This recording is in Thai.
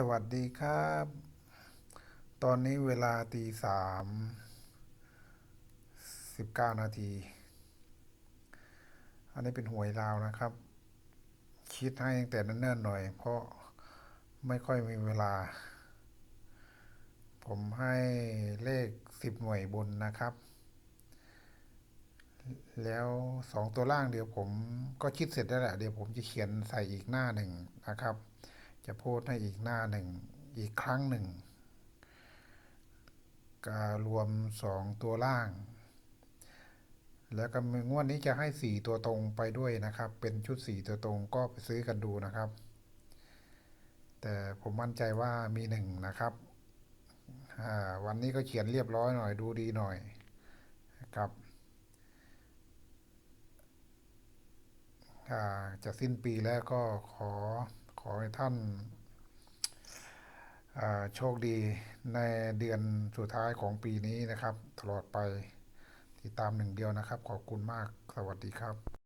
สวัสดีครับ ตอนนี้เวลาตีสามสิบเก้านาที อันนี้เป็นหวยลาวนะครับ คิดให้ตั้งแต่เนิ่นๆหน่อย เพราะไม่ค่อยมีเวลา ผมให้เลขสิบหน่วยบนนะครับ แล้วสองตัวล่างเดี๋ยวผมก็คิดเสร็จแล้วแหละ เดี๋ยวผมจะเขียนใส่อีกหน้าหนึ่งนะครับ จะโพสต์ให้อีกหน้าหนึ่งอีกครั้งหนึ่งการวมสองตัวล่าง แล้วก็งวดนี้จะให้สี่ตัวตรงไปด้วยนะครับ เป็นชุดสี่ตัวตรงก็ไปซื้อกันดูนะครับ แต่ผมมั่นใจว่ามีหนึ่งนะครับ วันนี้ก็เขียนเรียบร้อยหน่อยดูดีหน่อยครับอ่าจะสิ้นปีแล้วก็ขอ อให้ท่านโชคดีในเดือนสุดท้ายของปีนี้นะครับ ตลอดไปติดตามหนึ่งเดียวนะครับ ขอบคุณมากสวัสดีครับ